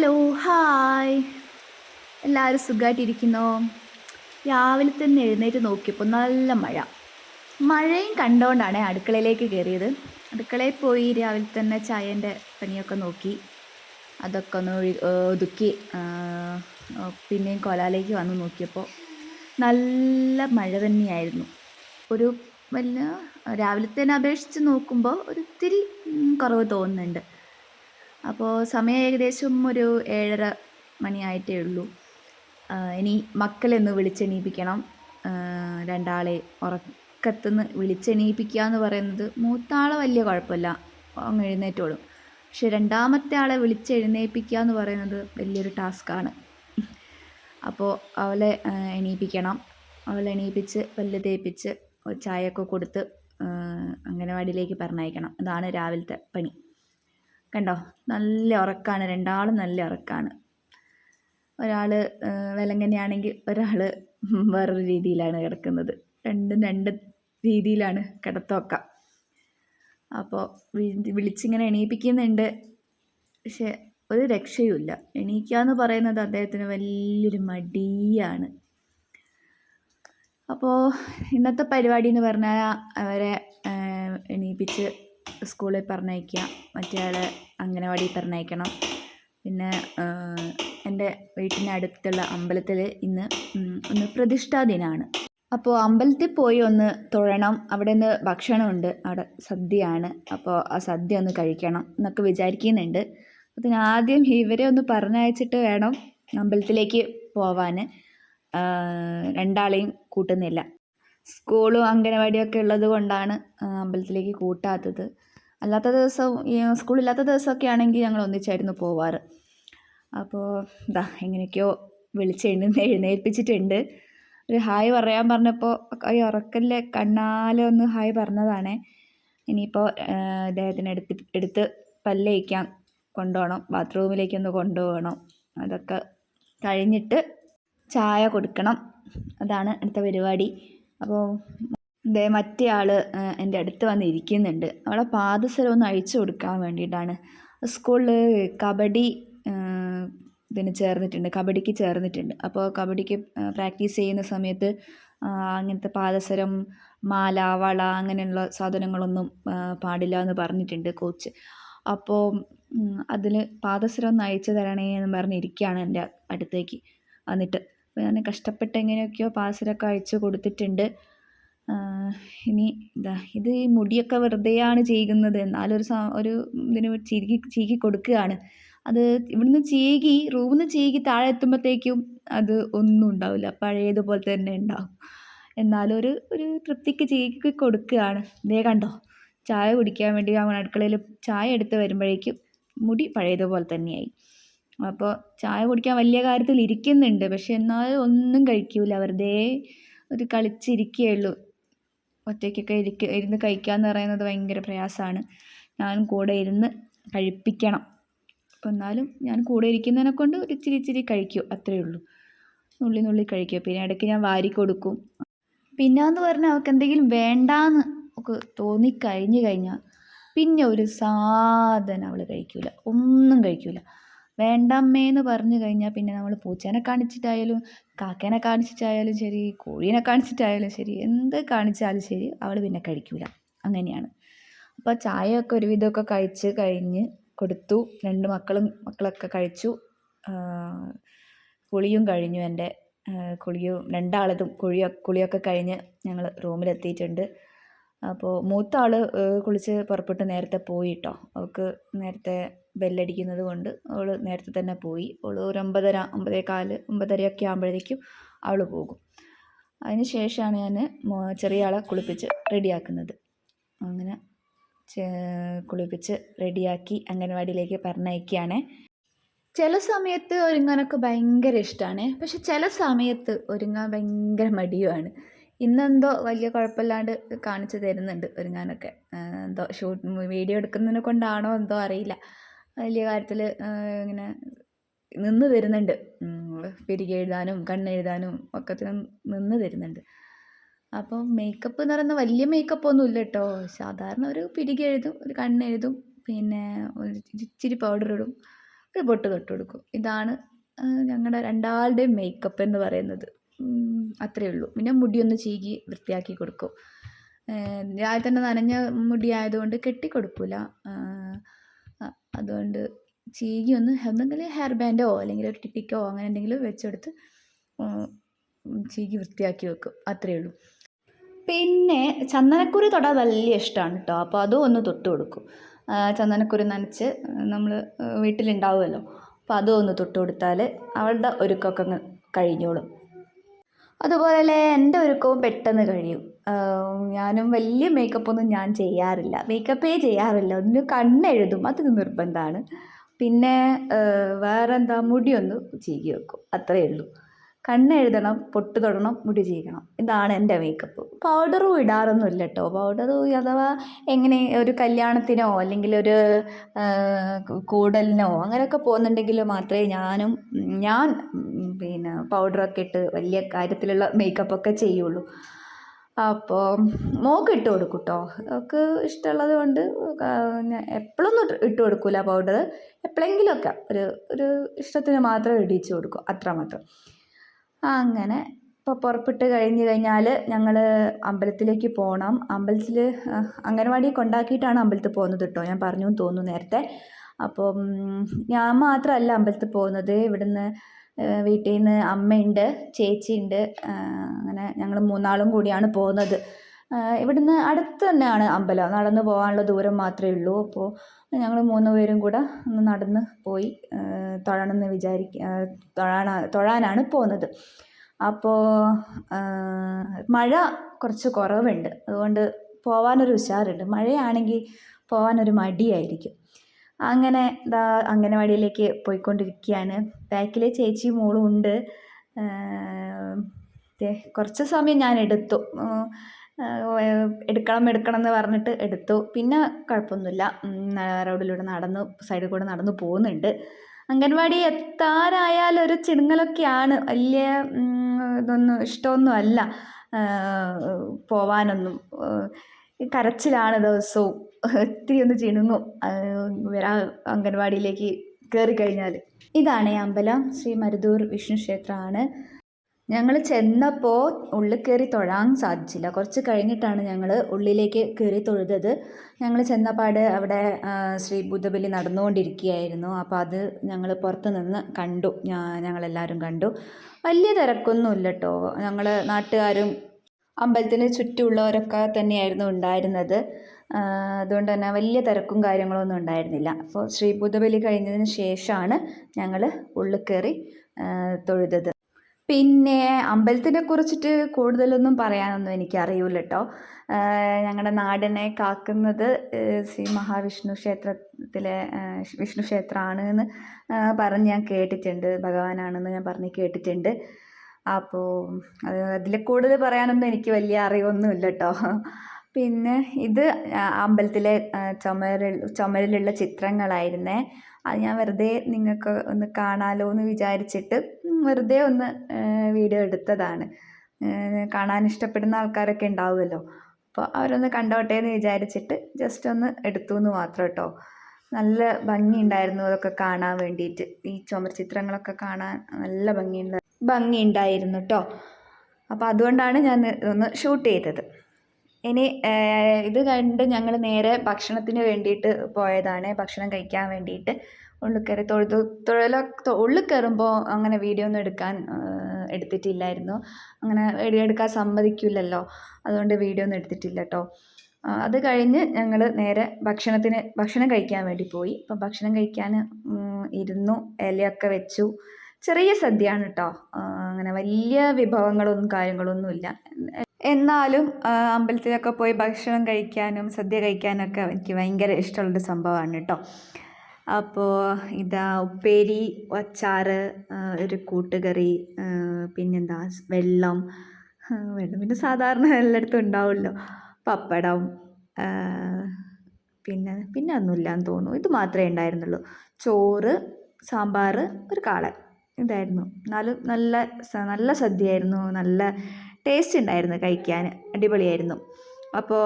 Hello hi എല്ലാവരും സുഖമായിട്ടിരിക്കുന്നോ രാവിലെ തന്നെ എഴുന്നേറ്റ് നോക്കിയപ്പോൾ നല്ല മഴ. മഴയും കണ്ടുകൊണ്ടാണ് അടുക്കളയിലേക്ക് കയറിയത് അടുക്കളയിൽ പോയി രാവിലെ തന്നെ ചായന്റെ പനിയൊക്കെ നോക്കി. അതൊക്കെ ഒന്ന് ഒതുക്കി പിന്നെയും കൊലാലേക്ക് വന്ന് നോക്കിയപ്പോൾ നല്ല മഴ തന്നെയായിരുന്നു. ഒരു വലിയ രാവിലത്തേനെ അപേക്ഷിച്ച് നോക്കുമ്പോൾ ഒരു ഇത്തിരി കുറവ് തോന്നുന്നുണ്ട്. അപ്പോൾ സമയം ഏകദേശം ഒരു ഏഴര മണിയായിട്ടേ ഉള്ളൂ. ഇനി മക്കളെന്ന് വിളിച്ചെണീപ്പിക്കണം. രണ്ടാളെ ഉറക്കത്തുനിന്ന് വിളിച്ചെണീപ്പിക്കുക എന്ന് പറയുന്നത് മൂത്താളെ വലിയ കുഴപ്പമില്ല. അങ്ങ് എഴുന്നേറ്റോളും. പക്ഷെ രണ്ടാമത്തെ ആളെ വിളിച്ചെഴുന്നേൽപ്പിക്കുക എന്ന് പറയുന്നത് വലിയൊരു ടാസ്ക്കാണ്. അപ്പോൾ അവളെ എണീപ്പിക്കണം. അവളെ എണീപ്പിച്ച് പല്ല് തേപ്പിച്ച് ചായയൊക്കെ കൊടുത്ത് അംഗനവാടിയിലേക്ക് പറഞ്ഞയക്കണം. അതാണ് രാവിലത്തെ പണി. കണ്ടോ? നല്ല ഉറക്കമാണ് രണ്ടാളും നല്ല ഉറക്കമാണ് ഒരാൾ വിലങ്ങനെയാണെങ്കിൽ ഒരാൾ വേറൊരു രീതിയിലാണ് കിടക്കുന്നത്. രണ്ടും രണ്ട് രീതിയിലാണ് കിടത്തൊക്കെ അപ്പോൾ വിളിച്ചിങ്ങനെ എണീപ്പിക്കുന്നുണ്ട്. പക്ഷേ ഒരു രക്ഷയുമില്ല. എണീക്കുക എന്ന് പറയുന്നത് അദ്ദേഹത്തിന് വലിയൊരു മടിയാണ്. അപ്പോൾ ഇന്നത്തെ പരിപാടി എന്ന് പറഞ്ഞാൽ അവരെ എണീപ്പിച്ച് സ്കൂളിൽ പറഞ്ഞയക്കുക മറ്റേ ആളെ അംഗനവാടിയിൽ പറഞ്ഞയക്കണം. പിന്നെ എന്റെ വീട്ടിനടുത്തുള്ള അമ്പലത്തിൽ ഇന്ന് ഒന്ന് പ്രതിഷ്ഠാ ദിനമാണ് അപ്പോൾ അമ്പലത്തിൽ പോയി ഒന്ന് തൊഴണം. അവിടെ നിന്ന് ഭക്ഷണമുണ്ട്. അവിടെ സദ്യയാണ്. അപ്പോൾ ആ സദ്യ ഒന്ന് കഴിക്കണം എന്നൊക്കെ വിചാരിക്കുന്നുണ്ട്. അതിന് ആദ്യം ഇവരെ ഒന്ന് പറഞ്ഞയച്ചിട്ട് വേണം അമ്പലത്തിലേക്ക് പോവാൻ. രണ്ടാളെയും കൂട്ടുന്നില്ല. സ്കൂളും അംഗനവാടിയൊക്കെ ഉള്ളത് കൊണ്ടാണ് അമ്പലത്തിലേക്ക് കൂട്ടാത്തത്. അല്ലാത്ത ദിവസം സ്കൂളില്ലാത്ത ദിവസമൊക്കെ ആണെങ്കിൽ ഞങ്ങൾ ഒന്നിച്ചായിരുന്നു പോവാറ്. അപ്പോൾ ഇതാ എങ്ങനെയൊക്കെയോ വിളിച്ച് എഴുന്ന എഴുന്നേൽപ്പിച്ചിട്ടുണ്ട്. ഒരു ഹായ് പറയാൻ പറഞ്ഞപ്പോൾ ഈ ഉറക്കല്ലേ കണ്ണാലെ ഒന്ന് ഹായ് പറഞ്ഞതാണേ. ഇനിയിപ്പോൾ അദ്ദേഹത്തിന് എടുത്ത് എടുത്ത് പല്ലയിക്കാം കൊണ്ടുപോകണം ബാത്റൂമിലേക്കൊന്ന് കൊണ്ടുപോകണം. അതൊക്കെ കഴിഞ്ഞിട്ട് ചായ കൊടുക്കണം. അതാണ് അടുത്ത പരിപാടി. അപ്പോൾ ദേ മറ്റേ ആൾ എന്റെ അടുത്ത് വന്ന് ഇരിക്കുന്നുണ്ട്. അവളെ പാദസരം ഒന്ന് അഴിച്ചു കൊടുക്കാൻ വേണ്ടിയിട്ടാണ്. സ്കൂളിൽ കബഡി ഇതിന് ചേർന്നിട്ടുണ്ട് കബഡിക്ക് ചേർന്നിട്ടുണ്ട്. അപ്പോൾ കബഡിക്ക് പ്രാക്ടീസ് ചെയ്യുന്ന സമയത്ത് അങ്ങനത്തെ പാദസരം മാല വള അങ്ങനെയുള്ള സാധനങ്ങളൊന്നും പാടില്ല എന്ന് പറഞ്ഞിട്ടുണ്ട് കോച്ച്. അപ്പോൾ അതിൽ പാദസരം ഒന്ന് അയച്ചു തരണേ എന്ന് പറഞ്ഞിരിക്കുകയാണ് എന്റെ അടുത്തേക്ക് വന്നിട്ട്. അപ്പോൾ ഞാൻ കഷ്ടപ്പെട്ട് എങ്ങനെയൊക്കെയോ പാസിലൊക്കെ അയച്ചു കൊടുത്തിട്ടുണ്ട്. ഇനി ഇതാ ഇത് ഈ മുടിയൊക്കെ വെറുതെയാണ് ചെയ്യുന്നത് എന്നാലൊരു സാ ഒരു ഇതിന് ചീകി ചീകി കൊടുക്കുകയാണ്. അത് ഇവിടുന്ന് ചീകി റൂമിൽ നിന്ന് ചീകി താഴെ എത്തുമ്പോഴത്തേക്കും അത് ഒന്നും ഉണ്ടാവില്ല. പഴയതുപോലെ തന്നെ ഉണ്ടാവും. എന്നാലും ഒരു ഒരു തൃപ്തിക്ക് ചീകി കൊടുക്കുകയാണ്. ഇതേ കണ്ടോ ചായ കുടിക്കാൻ വേണ്ടി അവൻ അടുക്കളയിൽ ചായ എടുത്ത് വരുമ്പോഴേക്കും മുടി പഴയതുപോലെ തന്നെയായി. അപ്പോൾ ചായ കുടിക്കാൻ വലിയ കാര്യത്തിൽ ഇരിക്കുന്നുണ്ട്. പക്ഷെ എന്നാലും ഒന്നും കഴിക്കൂല. വെറുതെ ഒരു കളിച്ചിരിക്കുകയുള്ളൂ. ഒറ്റയ്ക്കൊക്കെ ഇരിക്ക ഇരുന്ന് കഴിക്കുക എന്ന് പറയുന്നത് ഭയങ്കര പ്രയാസമാണ്. ഞാൻ കൂടെ ഇരുന്ന് കഴിപ്പിക്കണം. അപ്പോൾ എന്നാലും ഞാൻ കൂടെ ഇരിക്കുന്നതിനെ കൊണ്ട് ഒരു ഇച്ചിരി ഇച്ചിരി കഴിക്കും. അത്രയേ ഉള്ളൂ. നുള്ളി നുള്ളി കഴിക്കും. പിന്നെ ഇടയ്ക്ക് ഞാൻ വാരി കൊടുക്കും. പിന്നെ എന്ന് പറഞ്ഞാൽ അവൾക്ക് എന്തെങ്കിലും വേണ്ടാന്ന് ഒക്കെ തോന്നിക്കഴിഞ്ഞു കഴിഞ്ഞാൽ പിന്നെ ഒരു സാധനം അവൾ കഴിക്കില്ല ഒന്നും കഴിക്കൂല വേണ്ടമ്മേന്ന് പറഞ്ഞു കഴിഞ്ഞാൽ പിന്നെ നമ്മൾ പൂച്ചേനെ കാണിച്ചിട്ടായാലും കാക്കേനെ കാണിച്ചിട്ടായാലും ശരി കോഴീനെ കാണിച്ചിട്ടായാലും ശരി എന്ത് കാണിച്ചാലും ശരി അവൾ പിന്നെ കഴിക്കൂല. അങ്ങനെയാണ്. അപ്പോൾ ചായയൊക്കെ ഒരുവിധമൊക്കെ കഴിച്ച് കഴിഞ്ഞ് കൊടുത്തു. രണ്ട് മക്കളും മക്കളൊക്കെ കഴിച്ചു. കുളിയും കഴിഞ്ഞു എന്റെ കുളിയും രണ്ടാളതും കുളിയൊ കുളിയൊക്കെ കഴിഞ്ഞ് ഞങ്ങൾ റൂമിലെത്തിയിട്ടുണ്ട്. അപ്പോൾ മൂത്ത ആൾ കുളിച്ച് പുറപ്പെട്ട് നേരത്തെ പോയി കേട്ടോ അവൾക്ക് നേരത്തെ ബെല്ലടിക്കുന്നത് കൊണ്ട് അവൾ നേരത്തെ തന്നെ പോയി. അവൾ ഒരു ഒമ്പതര ഒമ്പതേ കാൽ ഒമ്പതരയൊക്കെ ആകുമ്പോഴേക്കും അവൾ പോകും. അതിന് ശേഷമാണ് ഞാൻ ചെറിയ ആളെ കുളിപ്പിച്ച് റെഡിയാക്കുന്നത്. അങ്ങനെ കുളിപ്പിച്ച് റെഡിയാക്കി അംഗനവാടിയിലേക്ക് പറഞ്ഞയക്കുകയാണ്. ചില സമയത്ത് ഒരുങ്ങാനൊക്കെ ഭയങ്കര ഇഷ്ടമാണ് പക്ഷെ ചില സമയത്ത് ഒരുങ്ങാൻ ഭയങ്കര മടിയുമാണ് ഇന്നെന്തോ വലിയ കുഴപ്പമില്ലാണ്ട് കാണിച്ചു തരുന്നുണ്ട് ഒരുങ്ങാനൊക്കെ. എന്തോ ഷൂട്ട് വീഡിയോ എടുക്കുന്നതിനെ കൊണ്ടാണോ എന്തോ അറിയില്ല. വലിയ കാര്യത്തിൽ ഇങ്ങനെ നിന്ന് തരുന്നുണ്ട്. പിരികെ എഴുതാനും കണ്ണെഴുതാനും ഒക്കത്തിനും നിന്ന് തരുന്നുണ്ട്. അപ്പോൾ മേക്കപ്പ് എന്ന് പറയുന്നത് വലിയ മേക്കപ്പ് ഒന്നും ഇല്ല കേട്ടോ. സാധാരണ ഒരു പിരികെ എഴുതും ഒരു കണ്ണെഴുതും പിന്നെ ഒരു ഇച്ചിരി പൗഡർ ഇടും ഒരു പൊട്ട് തൊട്ട് കൊടുക്കും. ഇതാണ് ഞങ്ങളുടെ രണ്ടാളുടെയും മേക്കപ്പ് എന്ന് പറയുന്നത്. അത്രയേ ഉള്ളൂ. പിന്നെ മുടിയൊന്ന് ചീകി വൃത്തിയാക്കി കൊടുക്കും. രാവിലെ തന്നെ നനഞ്ഞ മുടി ആയതുകൊണ്ട് കെട്ടി കൊടുക്കില്ല അതുകൊണ്ട് ചീകി ഒന്ന് എന്തെങ്കിലും ഹെയർ ബാൻഡോ അല്ലെങ്കിൽ ഒരു ടിപ്പിക്കോ അങ്ങനെ എന്തെങ്കിലും വെച്ചെടുത്ത് ചീകി വൃത്തിയാക്കി വെക്കും. അത്രയേ ഉള്ളൂ. പിന്നെ ചന്ദനക്കുറി തൊടാൻ വലിയ ഇഷ്ടമാണ് കേട്ടോ അപ്പോൾ അതും ഒന്ന് തൊട്ട് കൊടുക്കും. ചന്ദനക്കുറി നനച്ച് നമ്മൾ വീട്ടിലുണ്ടാവുമല്ലോ. അപ്പോൾ അതും ഒന്ന് തൊട്ട് കൊടുത്താൽ അവളുടെ ഒരുക്കമൊക്കെ കഴിഞ്ഞോളും. അതുപോലെ എന്റെ ഒരുക്കവും പെട്ടെന്ന് കഴിയും. ഞാനും വലിയ മേക്കപ്പൊന്നും ഞാൻ ചെയ്യാറില്ല. മേക്കപ്പേ ചെയ്യാറില്ല. ഒന്ന് കണ്ണെഴുതും. അത് നിർബന്ധമാണ്. പിന്നെ വേറെന്താ? മുടിയൊന്ന് ചീകി വെക്കും. അത്രയേ ഉള്ളൂ. കണ്ണെഴുതണം പൊട്ട് തൊടണം മുടി ചീകണം. ഇതാണ് എന്റെ മേക്കപ്പ് പൗഡറും ഇടാറൊന്നുമില്ല കേട്ടോ പൗഡർ അഥവാ എങ്ങനെ ഒരു കല്യാണത്തിനോ അല്ലെങ്കിൽ ഒരു കൂടലിനോ അങ്ങനെയൊക്കെ പോകുന്നുണ്ടെങ്കിൽ മാത്രമേ ഞാനും ഞാൻ പിന്നെ പൗഡറൊക്കെ ഇട്ട് വലിയ കാര്യത്തിലുള്ള മേക്കപ്പൊക്കെ ചെയ്യുള്ളൂ. അപ്പോൾ മോക്ക് ഇട്ട് കൊടുക്കും കേട്ടോ അവൾക്ക് ഇഷ്ടമുള്ളത് കൊണ്ട് എപ്പോഴൊന്നും ഇട്ട് കൊടുക്കില്ല പൗഡർ എപ്പോഴെങ്കിലുമൊക്കെ ഒരു ഒരു ഇഷ്ടത്തിന് മാത്രം ഇടിച്ചു കൊടുക്കും അത്രമാത്രം അങ്ങനെ ഇപ്പോൾ പുറപ്പെട്ട് കഴിഞ്ഞ് കഴിഞ്ഞാൽ ഞങ്ങൾ അമ്പലത്തിലേക്ക് പോകണം അമ്പലത്തിൽ അംഗനവാടി കൊണ്ടാക്കിയിട്ടാണ് അമ്പലത്തിൽ പോകുന്നത് കേട്ടോ ഞാൻ പറഞ്ഞു തോന്നുന്നു നേരത്തെ. അപ്പം ഞാൻ മാത്രമല്ല അമ്പലത്തിൽ പോകുന്നത്. ഇവിടുന്ന് വീട്ടിൽ നിന്ന് അമ്മയുണ്ട് ചേച്ചിയുണ്ട്. അങ്ങനെ ഞങ്ങൾ മൂന്നാളും കൂടിയാണ് പോകുന്നത്. ഇവിടുന്ന് അടുത്ത് തന്നെയാണ് അമ്പലം. നടന്ന് പോകാനുള്ള ദൂരം മാത്രമേ ഉള്ളൂ. അപ്പോൾ ഞങ്ങൾ മൂന്ന് പേരും കൂടെ ഒന്ന് നടന്ന് പോയി തൊഴണമെന്ന് വിചാരിക്ക തൊഴാനാ തൊഴാനാണ് പോകുന്നത്. അപ്പോൾ മഴ കുറച്ച് കുറവുണ്ട്. അതുകൊണ്ട് പോകാനൊരു ഉഷാറുണ്ട്. മഴയാണെങ്കിൽ പോകാനൊരു മടിയായിരിക്കും. അങ്ങനെ ദാ അംഗനവാടിയിലേക്ക് പോയിക്കൊണ്ടിരിക്കുകയാണ് ബാക്കിലെ ചേച്ചി മോളും ഉണ്ട്. കുറച്ച് സമയം ഞാൻ എടുത്തു. എടുക്കണം എടുക്കണം എന്ന് പറഞ്ഞിട്ട് എടുത്തു. പിന്നെ കുഴപ്പമൊന്നുമില്ല. റോഡിലൂടെ നടന്ന് സൈഡിൽ കൂടെ നടന്നു പോകുന്നുണ്ട്. അംഗൻവാടി എത്താറായാൽ ഒരു ചിണുങ്ങലൊക്കെയാണ്. വലിയ ഇതൊന്നും ഇഷ്ടമൊന്നും അല്ല പോവാനൊന്നും. കരച്ചിലാണ് ദിവസവും. ഒത്തിരി ഒന്ന് ചിണുങ്ങും. വരാ അംഗൻവാടിയിലേക്ക് കയറി കഴിഞ്ഞാൽ ഇതാണ് ഈ അമ്പലം. ശ്രീ മരുദൂർ വിഷ്ണു ക്ഷേത്രമാണ്. ഞങ്ങൾ ചെന്നപ്പോൾ ഉള്ളിൽ കയറി തൊഴാൻ സാധിച്ചില്ല. കുറച്ച് കഴിഞ്ഞിട്ടാണ് ഞങ്ങൾ ഉള്ളിലേക്ക് കയറി തൊഴുതത്. ഞങ്ങൾ ചെന്നപാട് അവിടെ ശ്രീ ബുദ്ധബലി നടന്നുകൊണ്ടിരിക്കുകയായിരുന്നു. അപ്പോൾ അത് ഞങ്ങൾ പുറത്ത് നിന്ന് കണ്ടു. ഞങ്ങളെല്ലാവരും കണ്ടു. വലിയ തിരക്കൊന്നുമില്ല കേട്ടോ ഞങ്ങൾ നാട്ടുകാരും അമ്പലത്തിന് ചുറ്റുമുള്ളവരൊക്കെ തന്നെയായിരുന്നു ഉണ്ടായിരുന്നത്. അതുകൊണ്ട് തന്നെ വലിയ തിരക്കും കാര്യങ്ങളൊന്നും ഉണ്ടായിരുന്നില്ല. അപ്പോൾ ശ്രീ ബുദ്ധബലി കഴിഞ്ഞതിന് ശേഷമാണ് ഞങ്ങൾ ഉള്ളിൽ കയറി തൊഴുതത്. പിന്നെ അമ്പലത്തിനെ കുറിച്ചിട്ട് കൂടുതലൊന്നും പറയാനൊന്നും എനിക്ക് അറിയില്ല കേട്ടോ ഞങ്ങളുടെ നാടിനെ കാക്കുന്നത് ശ്രീ മഹാവിഷ്ണു ക്ഷേത്രത്തിലെ വിഷ്ണു ക്ഷേത്രമാണ് എന്ന് പറഞ്ഞ് ഞാൻ കേട്ടിട്ടുണ്ട്. ഭഗവാനാണെന്ന് ഞാൻ പറഞ്ഞ് കേട്ടിട്ടുണ്ട്. അപ്പോൾ അത് അതിൽ കൂടുതൽ പറയാനൊന്നും എനിക്ക് വലിയ അറിവൊന്നുമില്ല കേട്ടോ പിന്നെ ഇത് അമ്പലത്തിലെ ചുമരിൽ ചുമരിലുള്ള ചിത്രങ്ങളായിരുന്നേ. അത് ഞാൻ വെറുതെ നിങ്ങൾക്ക് ഒന്ന് കാണാലോ എന്ന് വിചാരിച്ചിട്ട് വെറുതെ ഒന്ന് വീഡിയോ എടുത്തതാണ്. കാണാൻ ഇഷ്ടപ്പെടുന്ന ആൾക്കാരൊക്കെ ഉണ്ടാവുമല്ലോ. അപ്പോൾ അവരൊന്ന് കണ്ടോട്ടെ എന്ന് വിചാരിച്ചിട്ട് ജസ്റ്റ് ഒന്ന് എടുത്തു എന്ന് മാത്രം കേട്ടോ നല്ല ഭംഗിയുണ്ടായിരുന്നു അതൊക്കെ കാണാൻ വേണ്ടിയിട്ട്. ഈ ചുമർ ചിത്രങ്ങളൊക്കെ കാണാൻ നല്ല ഭംഗിയുണ്ട് ഭംഗിയുണ്ടായിരുന്നു കേട്ടോ അപ്പോൾ അതുകൊണ്ടാണ് ഞാൻ ഒന്ന് ഷൂട്ട് ചെയ്തത്. ഇനി ഇത് കണ്ട് ഞങ്ങൾ നേരെ ഭക്ഷണത്തിന് വേണ്ടിയിട്ട് പോയതാണ്. ഭക്ഷണം കഴിക്കാൻ വേണ്ടിയിട്ട്. ഉള്ളിൽ കയറി തൊഴുതു തൊഴിലൊ ഉള്ളിൽ കയറുമ്പോൾ അങ്ങനെ വീഡിയോ ഒന്നും എടുക്കാൻ എടുത്തിട്ടില്ലായിരുന്നു. അങ്ങനെ വീഡിയോ എടുക്കാൻ സമ്മതിക്കില്ലല്ലോ. അതുകൊണ്ട് വീഡിയോ ഒന്നും എടുത്തിട്ടില്ല കേട്ടോ അത് കഴിഞ്ഞ് ഞങ്ങൾ നേരെ ഭക്ഷണത്തിന് ഭക്ഷണം കഴിക്കാൻ വേണ്ടി പോയി. അപ്പം ഭക്ഷണം കഴിക്കാൻ ഇരുന്നു ഇലയൊക്കെ വെച്ചു. ചെറിയ സദ്യയാണ് കേട്ടോ അങ്ങനെ വലിയ വിഭവങ്ങളൊന്നും കാര്യങ്ങളൊന്നുമില്ല എന്നാലും അമ്പലത്തിലൊക്കെ പോയി ഭക്ഷണം കഴിക്കാനും സദ്യ കഴിക്കാനൊക്കെ എനിക്ക് ഭയങ്കര ഇഷ്ടമുള്ളൊരു സംഭവമാണ് കേട്ടോ അപ്പോൾ ഇതാ ഉപ്പേരി അച്ചാറ് ഒരു കൂട്ടുകറി പിന്നെന്താ വെള്ളം. വെള്ളം പിന്നെ സാധാരണ എല്ലായിടത്തും ഉണ്ടാവുമല്ലോ. പപ്പടം പിന്നെ പിന്നെ ഒന്നുമില്ല എന്ന് തോന്നുന്നു. ഇത് മാത്രമേ ഉണ്ടായിരുന്നുള്ളൂ. ചോറ് സാമ്പാർ ഒരു കാളൻ ഇതായിരുന്നു. എന്നാലും നല്ല നല്ല സദ്യയായിരുന്നു. നല്ല ടേസ്റ്റ് ഉണ്ടായിരുന്നു കഴിക്കാൻ. അടിപൊളിയായിരുന്നു. അപ്പോൾ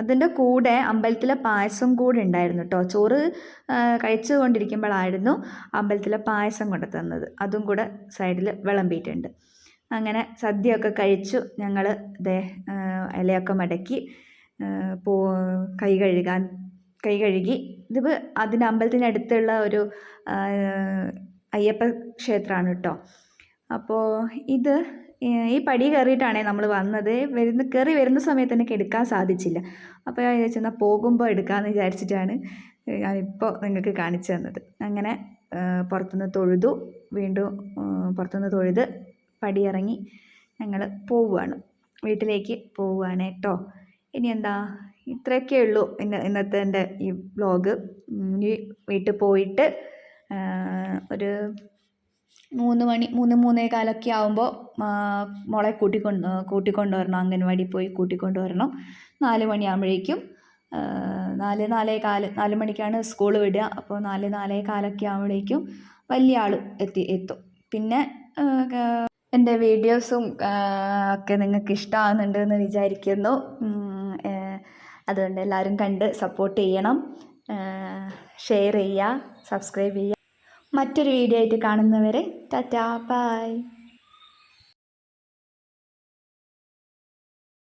അതിന്റെ കൂടെ അമ്പലത്തിലെ പായസം കൂടെ ഉണ്ടായിരുന്നു കേട്ടോ ചോറ് കഴിച്ചു കൊണ്ടിരിക്കുമ്പോഴായിരുന്നു അമ്പലത്തിലെ പായസം കൊണ്ടു തന്നത് അതും കൂടെ സൈഡിൽ വിളമ്പിയിട്ടുണ്ട്. അങ്ങനെ സദ്യയൊക്കെ കഴിച്ചു. ഞങ്ങൾ ദേ ഇലയൊക്കെ മടക്കി പോ കൈ കഴുകാൻ കൈ കഴുകി. ഇത് അതിന്റെ അമ്പലത്തിനടുത്തുള്ള ഒരു അയ്യപ്പ ക്ഷേത്രമാണ് കേട്ടോ അപ്പോൾ ഇത് ഈ പടി കയറിയിട്ടാണേ നമ്മൾ വന്നത്. വരുന്ന കയറി വരുന്ന സമയത്ത് എനിക്ക് എടുക്കാൻ സാധിച്ചില്ല. അപ്പോൾ ഞാൻ വിചാരിച്ചെന്നാൽ പോകുമ്പോൾ എടുക്കാമെന്ന് വിചാരിച്ചിട്ടാണ് ഞാനിപ്പോൾ നിങ്ങൾക്ക് കാണിച്ചു തന്നത്. അങ്ങനെ പുറത്തുനിന്ന് തൊഴുതു. വീണ്ടും പുറത്തുനിന്ന് തൊഴുത്. പടിയിറങ്ങി ഞങ്ങൾ പോവുകയാണ്. വീട്ടിലേക്ക് പോവുകയാണ് കേട്ടോ. ഇനി എന്താ? ഇത്രയൊക്കെ ഉള്ളൂ ഇന്ന് ഇന്നത്തെ എന്റെ ഈ വ്ലോഗ് ഇനി വീട്ടിൽ പോയിട്ട് ഒരു മൂന്ന് മണി മൂന്ന് മൂന്നേ കാലൊക്കെ ആകുമ്പോൾ മോളെ കൂട്ടിക്കൊണ്ട് കൂട്ടിക്കൊണ്ട് വരണം. അംഗൻവാടി പോയി കൂട്ടിക്കൊണ്ട് വരണം. നാല് മണിയാകുമ്പോഴേക്കും നാല് നാലേ കാൽ നാല് മണിക്കാണ് സ്കൂൾ വിടുക. അപ്പോൾ നാല് നാലേ കാലൊക്കെ ആകുമ്പോഴേക്കും വലിയ ആൾ എത്തി എത്തും. പിന്നെ എന്റെ വീഡിയോസും ഒക്കെ നിങ്ങൾക്ക് ഇഷ്ടമാകുന്നുണ്ട് എന്ന് വിചാരിക്കുന്നു അതുകൊണ്ട് എല്ലാവരും കണ്ട് സപ്പോർട്ട് ചെയ്യണം. ഷെയർ ചെയ്യുക സബ്സ്ക്രൈബ് ചെയ്യുക. മറ്റൊരു വീഡിയോ ആയിട്ട് കാണുന്നവരെ ടാറ്റാ ബൈ